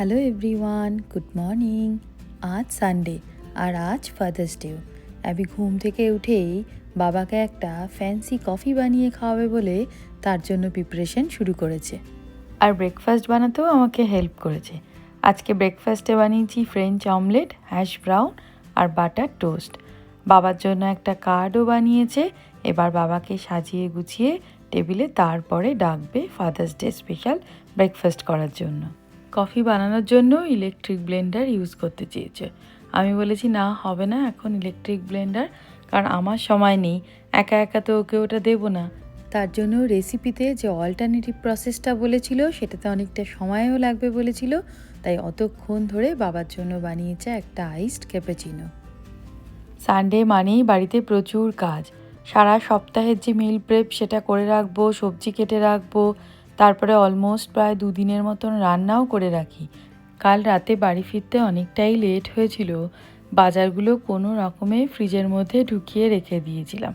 Hello everyone good morning আজ Sunday আর আজ ফাদার্স ডেও অ্যাবি ঘুম থেকে উঠেই বাবাকে একটা ফ্যান্সি কফি বানিয়ে খাওয়াবে বলে তার জন্য প্রিপারেশন শুরু করেছে। আর ব্রেকফাস্ট বানাতেও আমাকে হেল্প করেছে। আজকে ব্রেকফাস্টে বানিয়েছি ফ্রেঞ্চ অমলেট হ্যাশ ব্রাউন আর বাটার টোস্ট বাবার জন্য একটা কার্ডও বানিয়েছে। এবার বাবাকে সাজিয়ে গুছিয়ে টেবিলে তারপরে ডাকবে ফাদার্স ডে স্পেশাল ব্রেকফাস্ট করার জন্য। কফি বানানোর জন্য ইলেকট্রিক ব্লেন্ডার ইউজ করতে চেয়েছে। আমি বলেছি, না, হবে না এখন ইলেকট্রিক ব্লেন্ডার কারণ আমার সময় নেই। একা একা তো ওকে ওটা দেবো না। তার জন্য রেসিপিতে যে অল্টারনেটিভ প্রসেসটা বলেছিল, সেটাতে অনেকটা সময়ও লাগবে বলেছিল। তাই অতক্ষণ ধরে বাবার জন্য বানিয়েছে একটা আইসড ক্যাপাচিনো সানডে মানেই বাড়িতে প্রচুর কাজ। সারা সপ্তাহের যে মিল প্রেপ সেটা করে রাখব, সবজি কেটে রাখব তারপরে অলমোস্ট প্রায় দুদিনের মতন রান্নাও করে রাখি। কাল রাতে বাড়ি ফিরতে অনেকটাই লেট হয়েছিল। বাজারগুলো কোনো রকমে ফ্রিজের মধ্যে ঢুকিয়ে রেখে দিয়েছিলাম।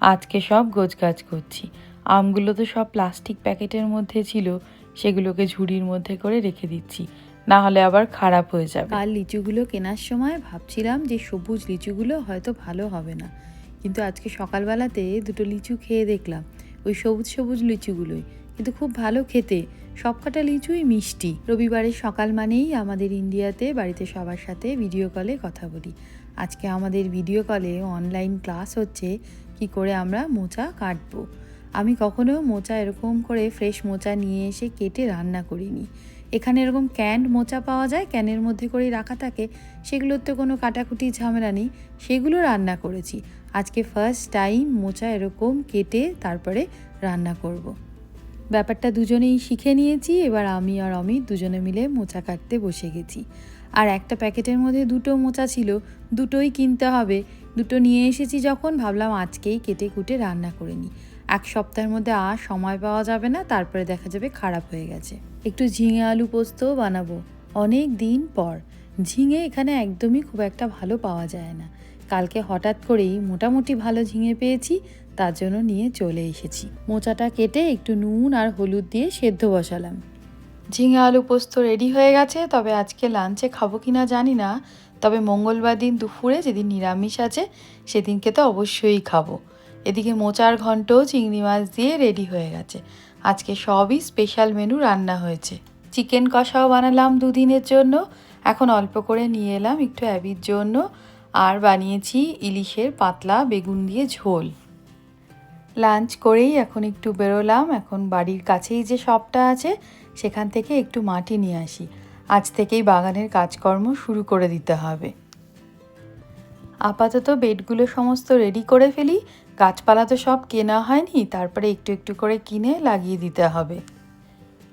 আজকে সব গোছগাছ করছি। আমগুলো তো সব প্লাস্টিক প্যাকেটের মধ্যে ছিল। সেগুলোকে ঝুড়ির মধ্যে করে রেখে দিচ্ছি। না হলে আবার খারাপ হয়ে যাবে। কাল লিচুগুলো কেনার সময় ভাবছিলাম যে সবুজ লিচুগুলো হয়তো ভালো হবে না। কিন্তু আজকে সকালবেলাতে দুটো লিচু খেয়ে দেখলাম। ওই সবুজ সবুজ লিচুগুলোই। কিন্তু খুব ভালো খেতে। সবকটা লিচুই মিষ্টি। রবিবারের সকাল মানেই আমাদের ইন্ডিয়াতে বাড়িতে সবার সাথে ভিডিও কলে কথা বলি। আজকে আমাদের ভিডিও কলে অনলাইন ক্লাস হচ্ছে কি করে আমরা মোচা কাটবো। আমি কখনো মোচা এরকম করে ফ্রেশ মোচা নিয়ে এসে কেটে রান্না করিনি। এখানে এরকম ক্যান্ড মোচা পাওয়া যায় ক্যানের মধ্যে করেই রাখা থাকে। সেগুলোর তো কোনো কাটাকুটি ঝামেলা নেই। সেগুলো রান্না করেছি। আজকে ফার্স্ট টাইম মোচা এরকম কেটে তারপরে রান্না করব। ব্যাপারটা দুজনেই শিখে নিয়েছি, এবার আমি আর অমিত দুজনে মিলে মোচা কাটতে বসে গেছি। আর একটা প্যাকেটের মধ্যে দুটো মোচা ছিল, দুটোই কিনতে হবে। দুটো নিয়ে এসেছি যখন, ভাবলাম আজকেই কেটে কুটে রান্না করে নিই। এক সপ্তাহের মধ্যে আর সময় পাওয়া যাবে না, তারপরে দেখা যাবে খারাপ হয়ে গেছে। একটু ঝিঙে আলু পোস্তও বানাবো, অনেক দিন পর। ঝিঙে এখানে একদমই খুব একটা ভালো পাওয়া যায় না। কালকে হঠাৎ করেই মোটামুটি ভালো ঝিঙে পেয়েছি তার জন্য নিয়ে চলে এসেছি। মোচাটা কেটে একটু নুন আর হলুদ দিয়ে সেদ্ধ বসালাম। ঝিঙে আলু পোস্ত রেডি হয়ে গেছে, তবে আজকে লাঞ্চে খাব কি না জানি না। তবে মঙ্গলবার দিন দুপুরে যেদিন নিরামিষ আছে, সেদিনকে তো অবশ্যই খাব। এদিকে মোচার ঘন্টও চিংড়ি মাছ দিয়ে রেডি হয়ে গেছে। আজকে সবই স্পেশাল মেনু রান্না হয়েছে। চিকেন কষাও বানালাম দুদিনের জন্য। এখন অল্প করে নিয়ে এলাম একটু অ্যাবির জন্য। আর বানিয়েছি ইলিশের পাতলা বেগুন দিয়ে ঝোল। লাঞ্চ করেই এখন একটু বেরোলাম। এখন বাড়ির কাছেই যে শপটা আছে, সেখান থেকে একটু মাটি নিয়ে আসি। আজ থেকেই বাগানের কাজকর্ম শুরু করে দিতে হবে। আপাতত বেডগুলো সমস্ত রেডি করে ফেলি। গাছপালা তো সব কেনা হয়নি, তারপরে একটু একটু করে কিনে লাগিয়ে দিতে হবে।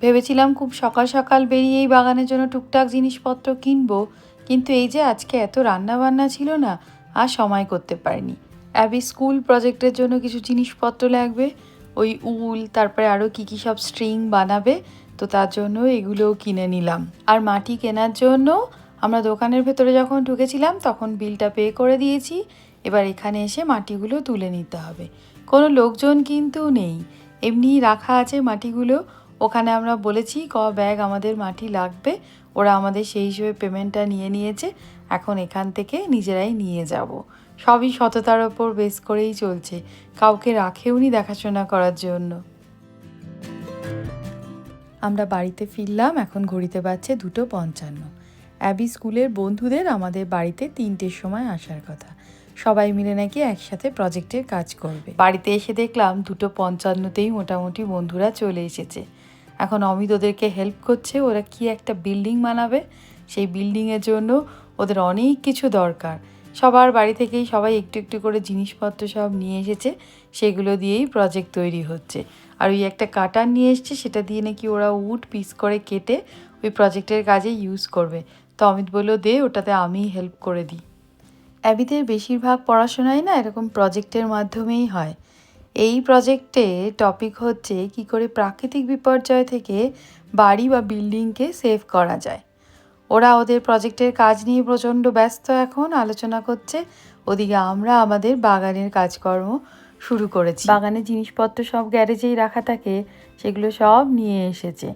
ভেবেছিলাম খুব সকাল সকাল বেরিয়েই বাগানের জন্য টুকটাক জিনিসপত্র কিনবো, কিন্তু এই যে আজকে এত রান্না বান্না ছিল না, আর সময় করতে পারিনি। অ্যাবি স্কুল প্রজেক্টের জন্য কিছু জিনিসপত্র লাগবে, ওই উল, তারপরে আরও কী কী সব স্ট্রিং বানাবে, তো তার জন্য এগুলোও কিনে নিলাম। আর মাটি কেনার জন্য আমরা দোকানের ভেতরে যখন ঢুকেছিলাম, তখন বিলটা পে করে দিয়েছি। এবার এখানে এসে মাটিগুলো তুলে নিতে হবে। কোনো লোকজন কিন্তু নেই। এমনিই রাখা আছে মাটিগুলো। ওখানে আমরা বলেছি, ক ব্যাগ আমাদের মাটি লাগবে। ওরা আমাদের সেই হিসেবে পেমেন্টটা নিয়ে নিয়েছে। এখন এখান থেকে নিজেরাই নিয়ে যাব। সবই সততার ওপর বেস করেই চলছে। কাউকে রাখেওনি দেখাশোনা করার জন্য। আমরা বাড়িতে ফিরলাম, এখন ঘড়িতে বাজছে দুটো পঞ্চান্ন। অ্যাবি স্কুলের বন্ধুদের আমাদের বাড়িতে তিনটের সময় আসার কথা। সবাই মিলে নাকি একসাথে প্রজেক্টের কাজ করবে। বাড়িতে এসে দেখলাম দুটো পঞ্চান্নতেই মোটামুটি বন্ধুরা চলে এসেছে। এখন অমিত ওদেরকে হেল্প করছে, ওরা কি একটা বিল্ডিং বানাবে? সেই বিল্ডিংয়ের জন্য ওদের অনেক কিছু দরকার। সবার বাড়ি থেকেই সবাই একটু একটু করে জিনিসপত্র সব নিয়ে এসেছে, সেগুলো দিয়েই প্রজেক্ট তৈরি হচ্ছে। আর ওই একটা কাটার নিয়ে এসছে, সেটা দিয়ে নাকি ওরা উড পিস করে কেটে ওই প্রজেক্টের কাজে ইউজ করবে। তো অমিত বলল, দে, ওটাতে আমি হেল্প করে দিই। অ্যাবিদের বেশিরভাগ পড়াশোনায় না এরকম প্রজেক্টের মাধ্যমেই হয়। এই প্রজেক্টে টপিক হচ্ছে, কি করে প্রাকৃতিক বিপর্যয় থেকে বাড়ি বা বিল্ডিংকে সেভ করা যায়। ওরা ওদের প্রজেক্টের কাজ নিয়ে প্রচণ্ড ব্যস্ত এখন। আলোচনা করছে। ওদিকে আমরা আমাদের বাগানের কাজকর্ম শুরু করেছি। বাগানের জিনিসপত্র সব গ্যারেজেই রাখা থাকে। সেগুলো সব নিয়ে এসেছে।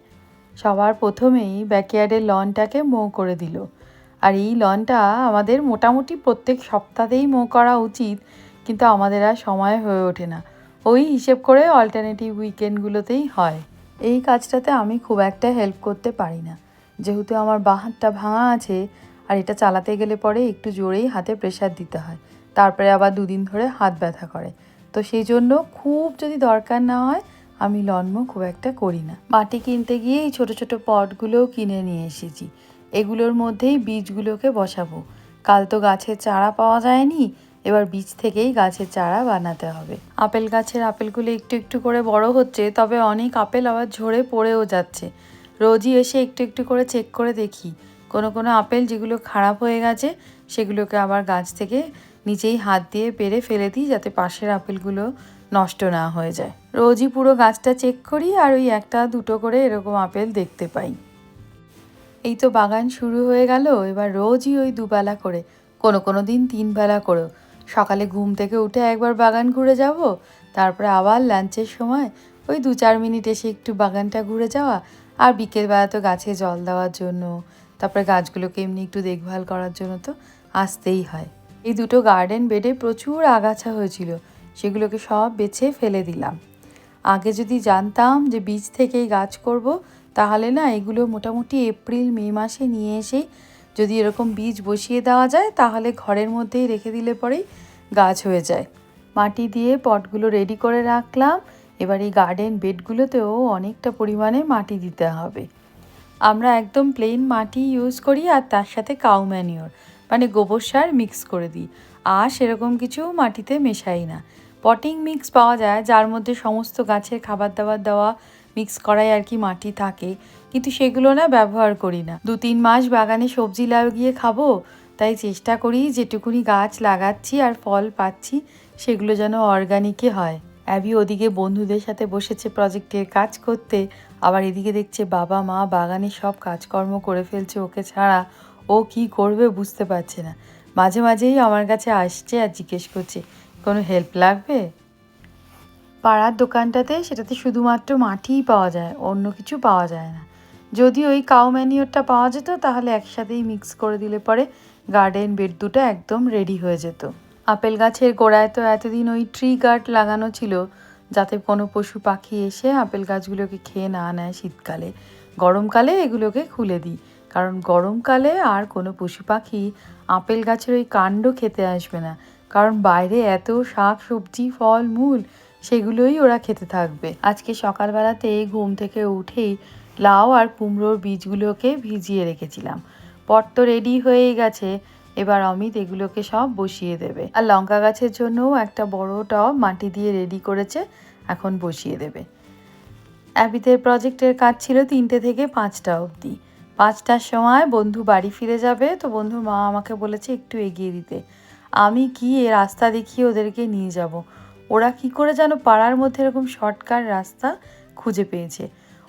সবার প্রথমেই ব্যাকয়ার্ডের লনটাকে মো করে দিল। আর এই লনটা আমাদের মোটামুটি প্রত্যেক সপ্তাহতেই মো করা উচিত, কিন্তু আমাদের আর সময় হয়ে ওঠে না। ওই হিসেব করে অল্টারনেটিভ উইকেন্ডগুলোতেই হয়। এই কাজটাতে আমি খুব একটা হেল্প করতে পারি না। যেহেতু আমার বাঁ হাতটা ভাঙা আছে আর এটা চালাতে গেলে পরে একটু জোরেই হাতে প্রেশার দিতে হয়। তারপরে আবার দুদিন ধরে হাত ব্যথা করে। তো সেই জন্য খুব যদি দরকার না হয়, আমি লন্ম খুব একটা করি না। মাটি কিনতে গিয়ে এই ছোটো ছোটো পটগুলোও কিনে নিয়ে এসেছি। এগুলোর মধ্যেই বীজগুলোকে বসাবো। কাল তো গাছের চারা পাওয়া যায়নি, এবার বীজ থেকেই গাছের চারা বানাতে হবে। আপেল গাছের আপেলগুলো একটু একটু করে বড় হচ্ছে, তবে অনেক আপেল আবার ঝরে পড়েও যাচ্ছে। রোজই এসে একটু একটু করে চেক করে দেখি। কোনো কোনো আপেল যেগুলো খারাপ হয়ে গেছে, সেগুলোকে আবার গাছ থেকে নিচেই হাত দিয়ে পেরে ফেলে দিই যাতে পাশের আপেলগুলো নষ্ট না হয়ে যায়। রোজই পুরো গাছটা চেক করি আর ওই একটা দুটো করে এরকম আপেল দেখতে পাই। এই তো বাগান শুরু হয়ে গেল, এবার রোজই ওই দুবেলা করে, কোনো কোনো দিন তিনবেলা করেও। সকালে ঘুম থেকে উঠে একবার বাগান ঘুরে যাব, তারপরে আবার লাঞ্চের সময় ওই দু চার মিনিট এসে একটু বাগানটা ঘুরে যাওয়া আর বিকেলবেলা তো গাছে জল দেওয়ার জন্য, তারপরে গাছগুলোকে এমনি একটু দেখভাল করার জন্য তো আসতেই হয়। এই দুটো গার্ডেন বেডে প্রচুর আগাছা হয়েছিল, সেগুলোকে সব বেছে ফেলে দিলাম। আগে যদি জানতাম যে বীজ থেকেই গাছ করব, তাহলে না এগুলো মোটামুটি এপ্রিল, মে মাসে নিয়ে এসেই যদি এরকম বীজ বসিয়ে দেওয়া যায়, তাহলে ঘরের মধ্যেই রেখে দিলে পরেই গাছ হয়ে যায়। মাটি দিয়ে পটগুলো রেডি করে রাখলাম এবার এই গার্ডেন বেডগুলোতেও অনেকটা পরিমাণে মাটি দিতে হবে। আমরা একদম প্লেন মাটি ইউজ করি আর তার সাথে কাউ ম্যানিওর মানে গোবর সার মিক্স করে দিই। আর সেরকম কিছু মাটিতে মেশাই না। পটিং মিক্স পাওয়া যায়, যার মধ্যে সমস্ত গাছের খাবার দাবার দেওয়া মিক্স করাই আর কি মাটি থাকে। কিন্তু সেগুলো না ব্যবহার করি না। দু তিন মাস বাগানে সবজি লাগিয়ে খাব, তাই চেষ্টা করি যেটুকুনি গাছ লাগাচ্ছি আর ফল পাচ্ছি, সেগুলো যেন অর্গানিকই হয়। অ্যাবি ওদিকে বন্ধুদের সাথে বসেছে প্রজেক্টের কাজ করতে। আবার এদিকে দেখছে বাবা, মা বাগানে সব কাজকর্ম করে ফেলছে ওকে ছাড়া। ও কি করবে বুঝতে পারছে না। মাঝে মাঝেই আমার কাছে আসছে আর জিজ্ঞেস করছে, কোনো হেল্প লাগবে? পাড়ার দোকানটাতে সেটাতে শুধুমাত্র মাটিই পাওয়া যায়, অন্য কিছু পাওয়া যায় না। যদি ওই কাউ ম্যানিওরটা পাওয়া যেত, তাহলে একসাথেই মিক্স করে দিলে পরে গার্ডেন বেড দুটো একদম রেডি হয়ে যেত। আপেল গাছের গোড়ায় তো এতদিন ওই ট্রি গার্ড লাগানো ছিল যাতে কোনো পশু পাখি এসে আপেল গাছগুলোকে খেয়ে না নেয় শীতকালে। গরমকালে এগুলোকে খুলে দিই। কারণ গরমকালে আর কোনো পশু পাখি আপেল গাছের ওই কাণ্ড খেতে আসবে না। কারণ বাইরে এত শাক, সবজি, ফল, মূল সেগুলোই ওরা খেতে থাকবে। আজকে সকালবেলাতে ঘুম থেকে উঠেই লাউ আর কুমড়োর বীজগুলোকে ভিজিয়ে রেখেছিলাম। পট তো রেডি হয়েই গেছে। এবার অমিত এগুলোকে সব বসিয়ে দেবে। আর লঙ্কা গাছের জন্যও একটা বড় টব মাটি দিয়ে রেডি করেছে, এখন বসিয়ে দেবে। অ্যাবিদের প্রজেক্টের কাজ ছিল তিনটে থেকে পাঁচটা অবধি। পাঁচটার সময় বন্ধু বাড়ি ফিরে যাবে, তো বন্ধুর মা আমাকে বলেছে একটু এগিয়ে দিতে। আমি গিয়ে রাস্তা দেখিয়ে ওদেরকে নিয়ে যাব? ওরা কি করে যেন পাড়ার মধ্যে এরকম শর্টকাট রাস্তা খুঁজে পেয়েছে।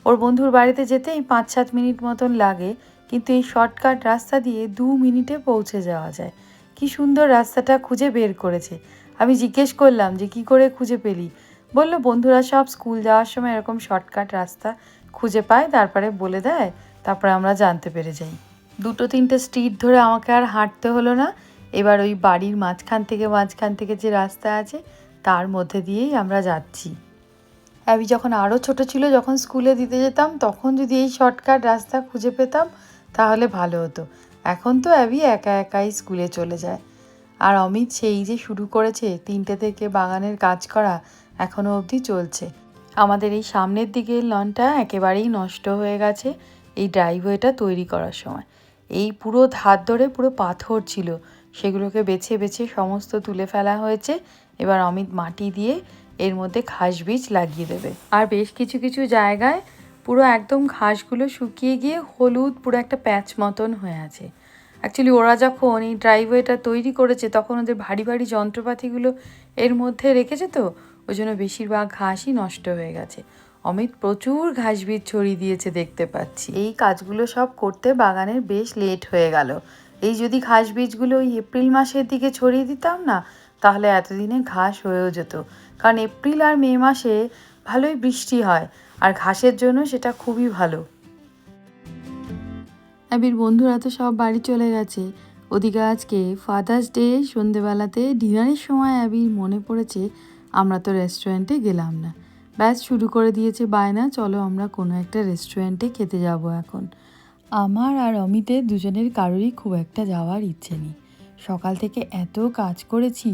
ওর বন্ধুর বাড়িতে যেতে এই পাঁচ সাত মিনিট মতন লাগে। কিন্তু এই শর্টকাট রাস্তা দিয়ে দু মিনিটে পৌঁছে যাওয়া যায়। কি সুন্দর রাস্তাটা খুঁজে বের করেছে। আমি জিজ্ঞেস করলাম যে, কি করে খুঁজে পেলি? বলল, বন্ধুরা সব স্কুল যাওয়ার সময় এরকম শর্টকাট রাস্তা খুঁজে পায়, তারপরে বলে দেয়, তারপরে আমরা জানতে পেরে যাই। দুটো তিনটে স্ট্রিট ধরে আমাকে আর হাঁটতে হলো না। এবার ওই বাড়ির মাঝখান থেকে মাঝখান থেকে যে রাস্তা আছে, তার মধ্যে দিয়েই আমরা যাচ্ছি। আমি যখন আরও ছোট ছিল, যখন স্কুলে দিতে যেতাম, তখন যদি এই শর্টকাট রাস্তা খুঁজে পেতাম তাহলে ভালো হতো। এখন তো অ্যাবি একা একাই স্কুলে চলে যায়। আর অমিত সেই যে শুরু করেছে তিনটে থেকে বাগানের কাজ করা এখনও অবধি চলছে। আমাদের এই সামনের দিকের লনটা একেবারেই নষ্ট হয়ে গেছে এই ড্রাইভওয়েটা তৈরি করার সময়। এই পুরো ধার ধরে পুরো পাথর ছিল, সেগুলোকে বেছে বেছে সমস্ত তুলে ফেলা হয়েছে। এবার অমিত মাটি দিয়ে এর মধ্যে ঘাস বীজ লাগিয়ে দেবে। আর বেশ কিছু কিছু জায়গায় পুরো একদম ঘাসগুলো শুকিয়ে গিয়ে হলুদ পুরো একটা প্যাচ মতন হয়ে আছে। অ্যাকচুয়ালি ওরা যখন এই ড্রাইভওয়েটা তৈরি করেছে, তখন ওদের ভারী ভারী যন্ত্রপাতিগুলো এর মধ্যে রেখেছে তো, ওই জন্য বেশিরভাগ ঘাসই নষ্ট হয়ে গেছে। অমিত প্রচুর ঘাস বীজ ছড়িয়ে দিয়েছে দেখতে পাচ্ছি। এই কাজগুলো সব করতে বাগানের বেশ লেট হয়ে গেল। এই যদি ঘাস বীজগুলো ওই এপ্রিল মাসের দিকে ছড়িয়ে দিতাম না, তাহলে এতদিনে ঘাস হয়েও যেত। কারণ এপ্রিল আর মে মাসে ভালোই বৃষ্টি হয়। আর ঘাসের জন্য সেটা খুবই ভালো। অ্যাবির বন্ধুরা তো সব বাড়ি চলে গেছে। ওদিকে আজকে ফাদার্স ডে সন্ধেবেলাতে ডিনারের সময় অ্যাবির মনে পড়েছে, আমরা তো রেস্টুরেন্টে গেলাম না। ব্যাস, শুরু করে দিয়েছে বায়না, চলো আমরা কোনো একটা রেস্টুরেন্টে খেতে যাব এখন। আমার আর অমিতের দুজনের কারোরই খুব একটা যাওয়ার ইচ্ছে নেই। সকাল থেকে এত কাজ করেছি,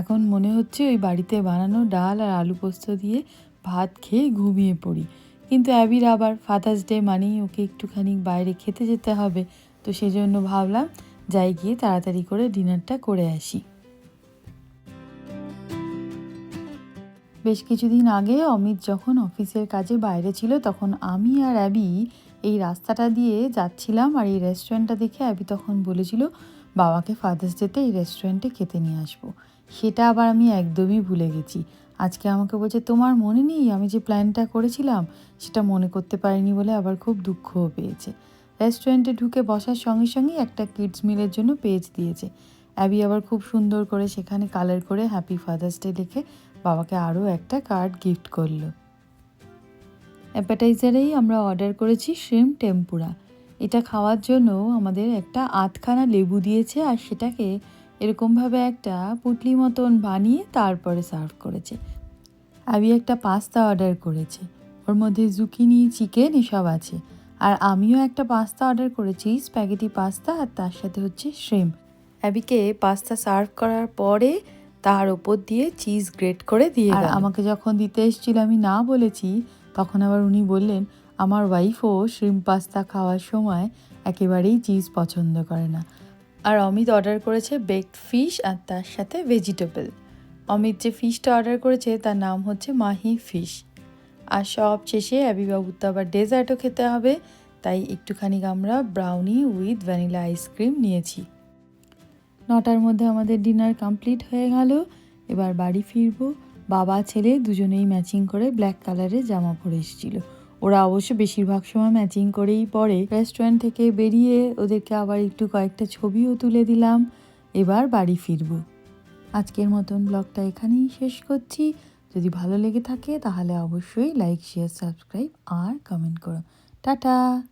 এখন মনে হচ্ছে ওই বাড়িতে বানানো ডাল আর আলু পোস্ত দিয়ে ভাত খেয়ে ঘুমিয়ে পড়ি। কিন্তু অ্যাবির আবার ফাদার্স ডে মানেই ওকে একটুখানি বাইরে খেতে যেতে হবে। তো সেজন্য ভাবলাম, যাই গিয়ে তাড়াতাড়ি করে ডিনারটা করে আসি। বেশ কিছুদিন আগে অমিত যখন অফিসের কাজে বাইরে ছিল, তখন আমি আর অ্যাবি এই রাস্তাটা দিয়ে যাচ্ছিলাম আর এই রেস্টুরেন্টটা দেখে অ্যাবি তখন বলেছিল, বাবাকে ফাদার্স ডেতে এই রেস্টুরেন্টে খেতে নিয়ে আসব। সেটা আবার আমি একদমই ভুলে গেছি। আজকে আমাকে বলছে, তোমার মনে নেই আমি যে প্ল্যানটা করেছিলাম, সেটা মনে করতে পারিনি বলে আবার খুব দুঃখও পেয়েছে। রেস্টুরেন্টে ঢুকে বসার সঙ্গে সঙ্গেই একটা কিডস মিলের জন্য পেজ দিয়েছে। অ্যাবি আবার খুব সুন্দর করে সেখানে কালার করে হ্যাপি ফাদার্স ডে লিখে বাবাকে আরও একটা কার্ড গিফট করল। অ্যাপাটাইজারেই আমরা অর্ডার করেছি শ্রিম টেম্পুরা এটা খাওয়ার জন্য আমাদের একটা আধখানা লেবু দিয়েছে আর সেটাকে এরকমভাবে একটা পুটলি মতন বানিয়ে তারপরে সার্ভ করেছে। আমি একটা পাস্তা অর্ডার করেছি। ওর মধ্যে জুকিনি চিকেন এসব আছে। আর আমিও একটা পাস্তা অর্ডার করেছি স্প্যাগেটি পাস্তা আর তার সাথে হচ্ছে শ্রিম অ্যাবিকে পাস্তা সার্ভ করার পরে তার ওপর দিয়ে চিজ গ্রেট করে দিয়ে আর আমাকে যখন দিতে এসেছিল আমি না বলেছি। তখন আবার উনি বললেন আমার ওয়াইফও শ্রিম পাস্তা খাওয়ার সময় একেবারেই চিজ পছন্দ করে না। আর অমিত অর্ডার করেছে বেকড ফিশ আর তার সাথে ভেজিটেবল অমিত যে ফিশটা অর্ডার করেছে, তার নাম হচ্ছে মাহি ফিশ আর সব শেষে অ্যাবিবাবুর তো আবার ডেজার্টও খেতে হবে, তাই একটুখানি আমরা ব্রাউনি উইথ ভ্যানিলা আইসক্রিম নিয়েছি। নটার মধ্যে আমাদের ডিনার কমপ্লিট হয়ে গেল, এবার বাড়ি ফিরবো। বাবা, ছেলে দুজনেই ম্যাচিং করে ব্ল্যাক কালারের জামা পরে এসেছিল। ওরা অবশ্য বেশিরভাগ সময় ম্যাচিং করেই পরে রেস্টুরেন্ট থেকে বেরিয়ে ওদেরকে আবার একটু কয়েকটা ছবিও তুলে দিলাম। এবার বাড়ি ফিরব। আজকের মতন ব্লগটা এখানেই শেষ করছি। যদি ভালো লেগে থাকে তাহলে অবশ্যই লাইক শেয়ার সাবস্ক্রাইব আর কমেন্ট করো। টাটা!